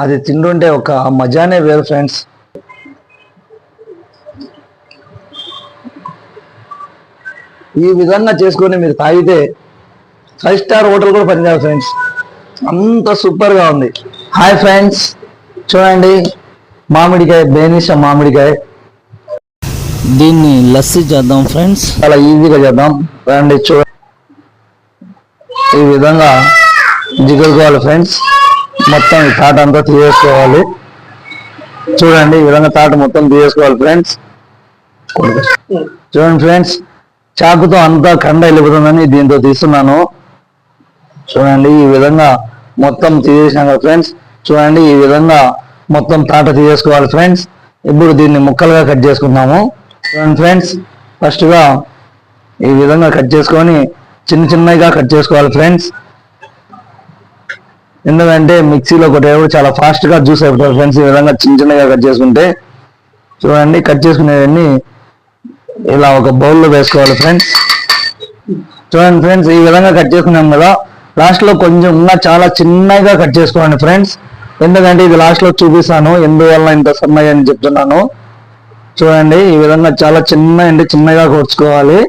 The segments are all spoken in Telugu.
అది తింటుంటే ఒక మజానే వేరు ఫ్రెండ్స్. ఈ విధంగా చేసుకొని మీరు తాగితే ఫైవ్ స్టార్ హోటల్ కూడా పనిచేయాలి ఫ్రెండ్స్. అంత సూపర్గా ఉంది. Hi friends. చూడండి. మామిడికాయ బేనిష మామిడికాయ. దీన్ని లస్సీ చేద్దాం ఫ్రెండ్స్. చాలా ఈజీగా చేద్దాం. రండి చూ ఈ విధంగా జిగురుకోవాలి ఫ్రెండ్స్. మొత్తం ఈ తాట అంతా తీసేసుకోవాలి. చూడండి ఈ విధంగా తాట మొత్తం తీసేసుకోవాలి ఫ్రెండ్స్ చూడండి ఫ్రెండ్స్ చాకుతో అంతా కండ వెళ్ళిపోతుందని దీంతో తీస్తున్నాను. చూడండి ఈ విధంగా మొత్తం తీసేసినాం కదా ఫ్రెండ్స్ చూడండి ఈ విధంగా మొత్తం తాట తీసేసుకోవాలి ఫ్రెండ్స్ ఇప్పుడు దీన్ని ముక్కలుగా కట్ చేసుకుందాము. చూడండి ఫ్రెండ్స్ ఫస్ట్గా ఈ విధంగా కట్ చేసుకొని చిన్న చిన్నగా కట్ చేసుకోవాలి ఫ్రెండ్స్ ఎందుకంటే మిక్సీలో కొట్టేటప్పుడు చాలా ఫాస్ట్గా జ్యూస్ అయిపోతుంది ఫ్రెండ్స్. ఈ విధంగా చిన్న చిన్నగా కట్ చేసుకుంటే చూడండి కట్ చేసుకునేవన్నీ ఇలా ఒక బౌల్లో వేసుకోవాలి ఫ్రెండ్స్. చూడండి ఫ్రెండ్స్ ఈ విధంగా కట్ చేసుకున్నాం కదా. లాస్ట్లో కొంచెం ఇంకా చాలా చిన్నగా కట్ చేసుకోండి ఫ్రెండ్స్. ఎందుకంటే ఇది లాస్ట్లో చూపిస్తాను ఎందువల్ల ఇంత సన్నగా అని చెప్తున్నాను. చూడండి ఈ విధంగా చాలా చిన్న అంటే చిన్నగా కొడుచుకోవాలి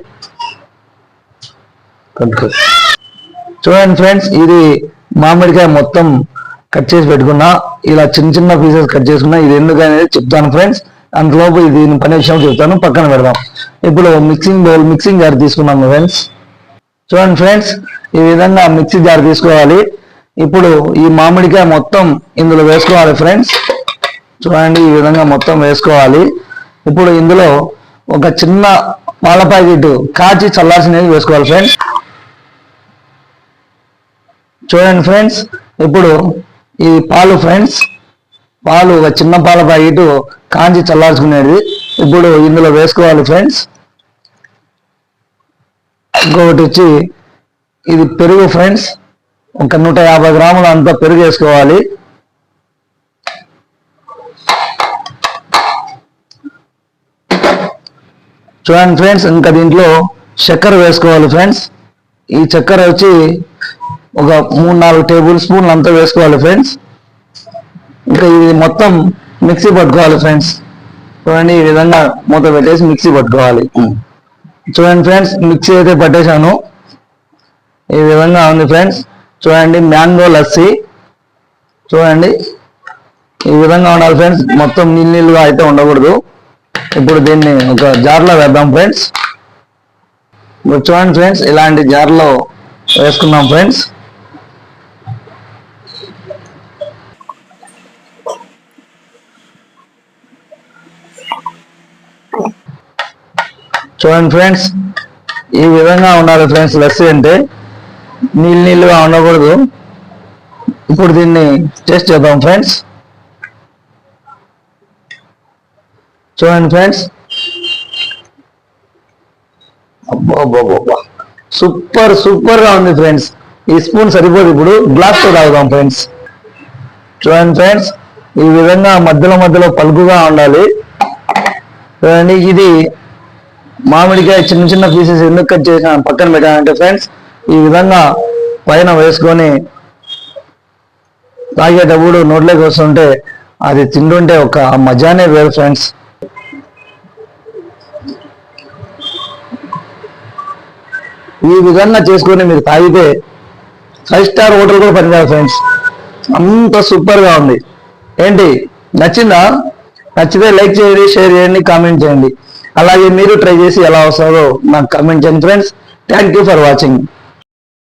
చూడండి ఫ్రెండ్స్ ఇది మామిడికాయ మొత్తం కట్ చేసి పెట్టుకున్నా ఇలా చిన్న చిన్న పీసెస్ కట్ చేసుకున్నా ఇది ఎందుకు అనేది చెప్తాను ఫ్రెండ్స్ అంతలోపు ఇది పని విషయం చెప్తాను పక్కన పెడదాం. ఇప్పుడు మిక్సింగ్ బౌల్ మిక్సింగ్ జార్ తీసుకున్నాం ఫ్రెండ్స్ చూడండి ఫ్రెండ్స్ ఈ విధంగా మిక్సీ జార్ తీసుకోవాలి. ఇప్పుడు ఈ మామిడికాయ మొత్తం ఇందులో వేసుకోవాలి ఫ్రెండ్స్ చూడండి ఈ విధంగా మొత్తం వేసుకోవాలి. ఇప్పుడు ఇందులో ఒక చిన్న పాల ప్యాకెట్ కాచి చల్లాల్సినది వేసుకోవాలి ఫ్రెండ్స్ చూడండి ఫ్రెండ్స్ ఇప్పుడు ఈ పాలు ఫ్రెండ్స్ పాలు ఒక చిన్న పాల ప్యాకెట్ కాంచి చల్లార్చుకునేది. ఇప్పుడు ఇందులో వేసుకోవాలి ఫ్రెండ్స్. ఇంకొకటి వచ్చి ఇది పెరుగు ఫ్రెండ్స్ ఒక నూట యాభై గ్రాములు అంతా పెరుగు వేసుకోవాలి. చూడండి ఫ్రెండ్స్ ఇంకా దీంట్లో చక్కెర వేసుకోవాలి ఫ్రెండ్స్. ఈ చక్కెర వచ్చి ఒక మూడు నాలుగు టేబుల్ స్పూన్లు అంతా వేసుకోవాలి ఫ్రెండ్స్. ఇంకా ఇది మొత్తం మిక్సీ పట్టుకోవాలి ఫ్రెండ్స్. చూడండి ఈ విధంగా మూత పెట్టేసి మిక్సీ పట్టుకోవాలి. చూడండి ఫ్రెండ్స్ మిక్సీ అయితే పట్టేశాను. ఈ విధంగా ఉంది ఫ్రెండ్స్. చూడండి మ్యాంగో లస్సీ. చూడండి ఈ విధంగా ఉండాలి ఫ్రెండ్స్. మొత్తం నీళ్ళు నీళ్ళుగా అయితే ఉండకూడదు. ఇప్పుడు దీన్ని ఒక జార్లో వేద్దాం ఫ్రెండ్స్. ఇప్పుడు చూడండి ఫ్రెండ్స్ ఇలాంటి జార్లో వేసుకున్నాం ఫ్రెండ్స్. చూడండి ఫ్రెండ్స్ ఈ విధంగా ఉండాలి ఫ్రెండ్స్ లస్సీ అంటే. నీళ్ళు నీళ్ళుగా ఉండకూడదు. ఇప్పుడు దీన్ని టేస్ట్ చేద్దాం ఫ్రెండ్స్. చూడండి ఫ్రెండ్స్. సూపర్ సూపర్గా ఉంది ఫ్రెండ్స్. ఈ స్పూన్ సరిపోదు ఇప్పుడు. గ్లాస్తో తాగుదాం ఫ్రెండ్స్. చూడండి ఫ్రెండ్స్ ఈ విధంగా మధ్యలో మధ్యలో పలుకుగా ఉండాలి. చూడండి ఇది మామిడికాయ చిన్న చిన్న పీసెస్ ఎందుకు కట్ చేసిన పక్కన పెట్టానంటే ఫ్రెండ్స్ ఈ విధంగా పైన వేసుకొని తాగేటప్పుడు నోట్లోకి వస్తుంటే అది తింటుంటే ఒక మజానే వేరు ఫ్రెండ్స్ ఈ విధంగా చేసుకొని మీరు తాగితే ఫైవ్ స్టార్ హోటల్ కూడా పనిచేయాలి ఫ్రెండ్స్ అంత సూపర్గా ఉంది. ఏంటి? నచ్చిందా? నచ్చితే లైక్ చేయండి షేర్ చేయండి కామెంట్ చేయండి. అలాగే మీరు ట్రై చేసి ఎలా వస్తుందో నాకు కామెంట్ చేయండి friends thank you for watching